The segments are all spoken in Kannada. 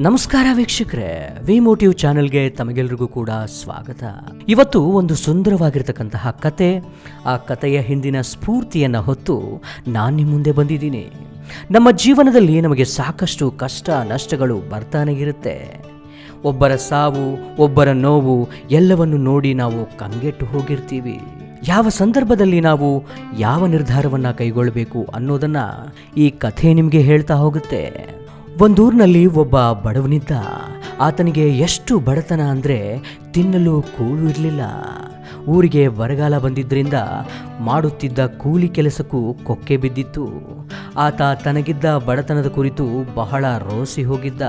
ನಮಸ್ಕಾರ ವೀಕ್ಷಕರೇ ವಿ ಮೋಟಿವ್ ಚಾನೆಲ್ಗೆ ತಮಗೆಲ್ರಿಗೂ ಕೂಡ ಸ್ವಾಗತ. ಇವತ್ತು ಒಂದು ಸುಂದರವಾಗಿರ್ತಕ್ಕಂತಹ ಕತೆ, ಆ ಕತೆಯ ಹಿಂದಿನ ಸ್ಫೂರ್ತಿಯನ್ನು ಹೊತ್ತು ನಾನು ನಿಮ್ಮ ಮುಂದೆ ಬಂದಿದ್ದೀನಿ. ನಮ್ಮ ಜೀವನದಲ್ಲಿ ನಮಗೆ ಸಾಕಷ್ಟು ಕಷ್ಟ, ನಷ್ಟಗಳು ಬರ್ತಾನೆ ಇರುತ್ತೆ. ಒಬ್ಬರ ಸಾವು, ಒಬ್ಬರ ನೋವು, ಎಲ್ಲವನ್ನು ನೋಡಿ ನಾವು ಕಂಗೆಟ್ಟು ಹೋಗಿರ್ತೀವಿ. ಯಾವ ಸಂದರ್ಭದಲ್ಲಿ ನಾವು ಯಾವ ನಿರ್ಧಾರವನ್ನು ಕೈಗೊಳ್ಳಬೇಕು ಅನ್ನೋದನ್ನು ಈ ಕಥೆ ನಿಮಗೆ ಹೇಳ್ತಾ ಹೋಗುತ್ತೆ. ಒಂದೂರಿನಲ್ಲಿ ಒಬ್ಬ ಬಡವನಿದ್ದ. ಆತನಿಗೆ ಎಷ್ಟು ಬಡತನ ಅಂದರೆ ತಿನ್ನಲು ಕೂಳು ಇರಲಿಲ್ಲ. ಊರಿಗೆ ಬರಗಾಲ ಬಂದಿದ್ದರಿಂದ ಮಾಡುತ್ತಿದ್ದ ಕೂಲಿ ಕೆಲಸಕ್ಕೂ ಕೊಕ್ಕೆ ಬಿದ್ದಿತ್ತು. ಆತ ತನಗಿದ್ದ ಬಡತನದ ಕುರಿತು ಬಹಳ ರೋಸಿ ಹೋಗಿದ್ದ.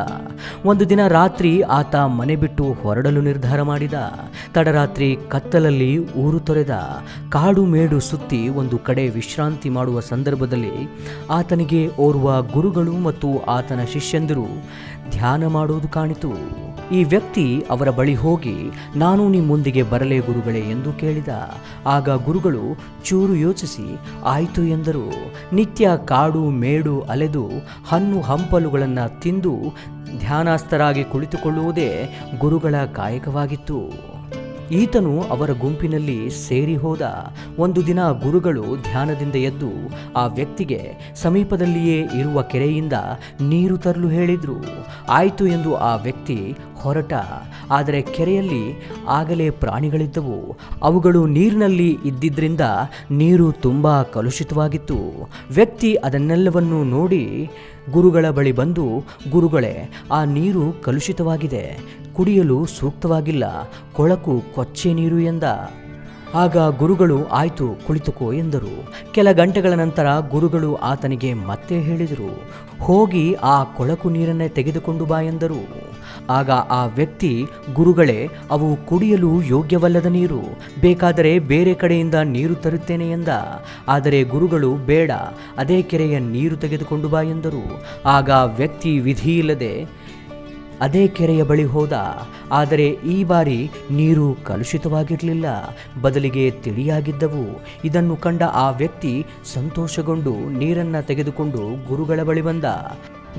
ಒಂದು ದಿನ ರಾತ್ರಿ ಆತ ಮನೆ ಬಿಟ್ಟು ಹೊರಡಲು ನಿರ್ಧಾರ ಮಾಡಿದ. ತಡರಾತ್ರಿ ಕತ್ತಲಲ್ಲಿ ಊರು ತೊರೆದ. ಕಾಡು ಮೇಡು ಸುತ್ತಿ ಒಂದು ಕಡೆ ವಿಶ್ರಾಂತಿ ಮಾಡುವ ಸಂದರ್ಭದಲ್ಲಿ ಆತನಿಗೆ ಓರ್ವ ಗುರುಗಳು ಮತ್ತು ಆತನ ಶಿಷ್ಯಂದಿರು ಧ್ಯಾನ ಮಾಡುವುದು ಕಾಣಿತು. ಈ ವ್ಯಕ್ತಿ ಅವರ ಬಳಿ ಹೋಗಿ, ನಾನು ನಿಮ್ಮೊಂದಿಗೆ ಬರಲೇ ಗುರುಗಳೇ ಎಂದು ಕೇಳಿದ. ಆಗ ಗುರುಗಳು ಚೂರು ಯೋಚಿಸಿ, ಆಯಿತು ಎಂದರು. ನಿತ್ಯ ಕಾಡು, ಮೇಡು, ಅಲೆದು, ಹಣ್ಣು, ಹಂಪಲುಗಳನ್ನು ತಿಂದು ಧ್ಯಾನಾಸ್ಥರಾಗಿ ಕುಳಿತುಕೊಳ್ಳುವುದೇ ಗುರುಗಳ ಕಾಯಕವಾಗಿತ್ತು. ಈತನು ಅವರ ಗುಂಪಿನಲ್ಲಿ ಸೇರಿ ಹೋದ. ಒಂದು ದಿನ ಗುರುಗಳು ಧ್ಯಾನದಿಂದ ಎದ್ದು, ಆ ವ್ಯಕ್ತಿಗೆ ಸಮೀಪದಲ್ಲಿಯೇ ಇರುವ ಕೆರೆಯಿಂದ ನೀರು ತರಲು ಹೇಳಿದ್ರು. ಆಯಿತು ಎಂದು ಆ ವ್ಯಕ್ತಿ ಹೊರಟ, ಆದರೆ ಕೆರೆಯಲ್ಲಿ ಆಗಲೇ ಪ್ರಾಣಿಗಳಿದ್ದವು. ಅವುಗಳು ನೀರಿನಲ್ಲಿ ಇದ್ದಿದ್ದರಿಂದ ನೀರು ತುಂಬ ಕಲುಷಿತವಾಗಿತ್ತು. ವ್ಯಕ್ತಿ ಅದನ್ನೆಲ್ಲವನ್ನು ನೋಡಿ ಗುರುಗಳ ಬಳಿ ಬಂದು, ಗುರುಗಳೇ, ಆ ನೀರು ಕಲುಷಿತವಾಗಿದೆ. ಕುಡಿಯಲು ಸೂಕ್ತವಾಗಿಲ್ಲ. ಕೊಳಕು ಕೊಚ್ಚೆ ನೀರು ಎಂದ. ಆಗ ಗುರುಗಳು, ಆಯಿತು, ಕುಳಿತುಕೋ ಎಂದರು. ಕೆಲ ಗಂಟೆಗಳ ನಂತರ ಗುರುಗಳು ಆತನಿಗೆ ಮತ್ತೆ ಹೇಳಿದರು. ಹೋಗಿ ಆ ಕೊಳಕು ನೀರನ್ನೇ ತೆಗೆದುಕೊಂಡು ಬಾ ಎಂದರು. ಆಗ ಆ ವ್ಯಕ್ತಿ, ಗುರುಗಳೇ, ಅವು ಕುಡಿಯಲು ಯೋಗ್ಯವಲ್ಲದ ನೀರು. ಬೇಕಾದರೆ ಬೇರೆ ಕಡೆಯಿಂದ ನೀರು ತರುತ್ತೇನೆ ಎಂದ. ಆದರೆ ಗುರುಗಳು, ಬೇಡ, ಅದೇ ಕೆರೆಯ ನೀರು ತೆಗೆದುಕೊಂಡು ಬಾ ಎಂದರು. ಆಗ ವ್ಯಕ್ತಿ, ವಿಧಿಯಿಲ್ಲದೆ ಅದೇ ಕೆರೆಯ ಬಳಿ ಹೋದ. ಆದರೆ ಈ ಬಾರಿ ನೀರು ಕಲುಷಿತವಾಗಿರಲಿಲ್ಲ. ಬದಲಿಗೆ ತಿಳಿಯಾಗಿದ್ದವು. ಇದನ್ನು ಕಂಡ ಆ ವ್ಯಕ್ತಿ ಸಂತೋಷಗೊಂಡು ನೀರನ್ನು ತೆಗೆದುಕೊಂಡು ಗುರುಗಳ ಬಳಿ ಬಂದ.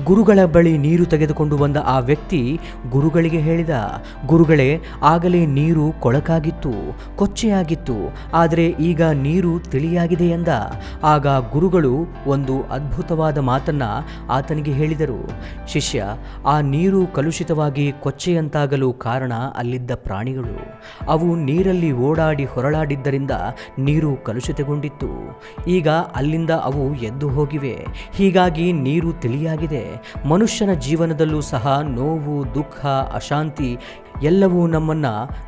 ಗುರುಗಳ ಬಳಿ ನೀರು ತೆಗೆದುಕೊಂಡು ಬಂದ ಆ ವ್ಯಕ್ತಿ ಗುರುಗಳಿಗೆ ಹೇಳಿದ, ಗುರುಗಳೇ, ಆಗಲೇ ನೀರು ಕೊಳಕಾಗಿತ್ತು, ಕೊಚ್ಚೆಯಾಗಿತ್ತು, ಆದರೆ ಈಗ ನೀರು ತಿಳಿಯಾಗಿದೆ ಎಂದ. ಆಗ ಗುರುಗಳು ಒಂದು ಅದ್ಭುತವಾದ ಮಾತನ್ನ ಆತನಿಗೆ ಹೇಳಿದರು. ಶಿಷ್ಯ, ಆ ನೀರು ಕಲುಷಿತವಾಗಿ ಕೊಚ್ಚೆಯಂತಾಗಲು ಕಾರಣ ಅಲ್ಲಿದ್ದ ಪ್ರಾಣಿಗಳು. ಅವು ನೀರಲ್ಲಿ ಓಡಾಡಿ ಹೊರಳಾಡಿದ್ದರಿಂದ ನೀರು ಕಲುಷಿತಗೊಂಡಿತ್ತು. ಈಗ ಅಲ್ಲಿಂದ ಅವು ಎದ್ದು ಹೋಗಿವೆ. ಹೀಗಾಗಿ ನೀರು ತಿಳಿಯಾಗಿದೆ. ಮನುಷ್ಯನ ಜೀವನದಲ್ಲೂ ಸಹ ನೋವು ದುಃಖ ಅಶಾಂತಿ ಎಲ್ಲವೂ ನಮ್ಮನ್ನ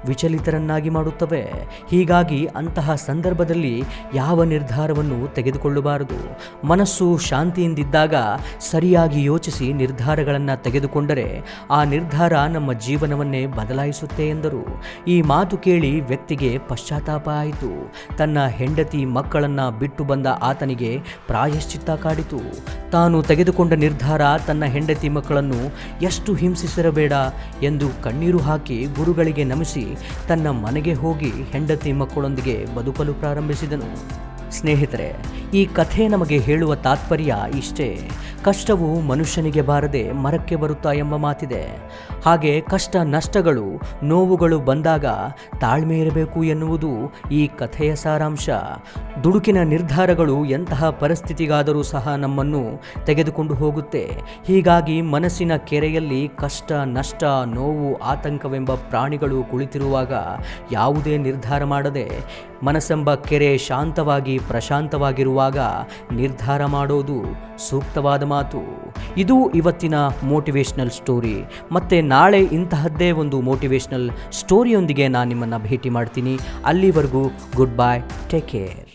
ವಿಚಲಿತರನ್ನಾಗಿ ಮಾಡುತ್ತವೆ. ಹೀಗಾಗಿ ಅಂತಹ ಸಂದರ್ಭದಲ್ಲಿ ಯಾವ ನಿರ್ಧಾರವನ್ನು ತೆಗೆದುಕೊಳ್ಳಬಾರದು. ಮನಸ್ಸು ಶಾಂತಿಯಿಂದಿದ್ದಾಗ ಸರಿಯಾಗಿ ಯೋಚಿಸಿ ನಿರ್ಧಾರಗಳನ್ನು ತೆಗೆದುಕೊಂಡರೆ ಆ ನಿರ್ಧಾರ ನಮ್ಮ ಜೀವನವನ್ನೇ ಬದಲಾಯಿಸುತ್ತೆ ಎಂದರು. ಈ ಮಾತು ಕೇಳಿ ವ್ಯಕ್ತಿಗೆ ಪಶ್ಚಾತ್ತಾಪ ಆಯಿತು. ತನ್ನ ಹೆಂಡತಿ ಮಕ್ಕಳನ್ನು ಬಿಟ್ಟು ಬಂದ ಆತನಿಗೆ ಪ್ರಾಯಶ್ಚಿತ್ತ ಕಾಡಿತು. ತಾನು ತೆಗೆದುಕೊಂಡ ನಿರ್ಧಾರ ತನ್ನ ಹೆಂಡತಿ ಮಕ್ಕಳನ್ನು ಎಷ್ಟು ಹಿಂಸಿಸಿರಬೇಡ ಎಂದು ಕಣ್ಣೀರು ಹಾಕಿ ಗುರುಗಳಿಗೆ ನಮಿಸಿ ತನ್ನ ಮನೆಗೆ ಹೋಗಿ ಹೆಂಡತಿ ಮಕ್ಕಳೊಂದಿಗೆ ಬದುಕಲು ಪ್ರಾರಂಭಿಸಿದನು. ಸ್ನೇಹಿತರೆ, ಈ ಕಥೆ ನಮಗೆ ಹೇಳುವ ತಾತ್ಪರ್ಯ ಇಷ್ಟೇ. ಕಷ್ಟವು ಮನುಷ್ಯನಿಗೆ ಬಾರದೆ ಮರಕ್ಕೆ ಬರುತ್ತಾ ಎಂಬ ಮಾತಿದೆ. ಹಾಗೆ ಕಷ್ಟ ನಷ್ಟಗಳು, ನೋವುಗಳು ಬಂದಾಗ ತಾಳ್ಮೆ ಇರಬೇಕು ಎನ್ನುವುದು ಈ ಕಥೆಯ ಸಾರಾಂಶ. ದುಡುಕಿನ ನಿರ್ಧಾರಗಳು ಎಂತಹ ಪರಿಸ್ಥಿತಿಗಾದರೂ ಸಹ ನಮ್ಮನ್ನು ತೆಗೆದುಕೊಂಡು ಹೋಗುತ್ತೆ. ಹೀಗಾಗಿ ಮನಸ್ಸಿನ ಕೆರೆಯಲ್ಲಿ ಕಷ್ಟ, ನಷ್ಟ, ನೋವು, ಆತಂಕವೆಂಬ ಪ್ರಾಣಿಗಳು ಕುಳಿತಿರುವಾಗ ಯಾವುದೇ ನಿರ್ಧಾರ ಮಾಡದೆ ಮನಸ್ಸೆಂಬ ಕೆರೆ ಶಾಂತವಾಗಿ ಪ್ರಶಾಂತವಾಗಿರುವಾಗ ನಿರ್ಧಾರ ಮಾಡೋದು ಸೂಕ್ತವಾದ ಮಾತು. ಇದು ಇವತ್ತಿನ ಮೋಟಿವೇಶ್ನಲ್ ಸ್ಟೋರಿ ಮತ್ತು ನಾಳೆ ಇಂತಹದ್ದೇ ಒಂದು ಮೋಟಿವೇಶ್ನಲ್ ಸ್ಟೋರಿಯೊಂದಿಗೆ ನಾನು ನಿಮ್ಮನ್ನು ಭೇಟಿ ಮಾಡ್ತೀನಿ. ಅಲ್ಲಿವರೆಗೂ ಗುಡ್ ಬಾಯ್ ಟೇಕ್ ಕೇರ್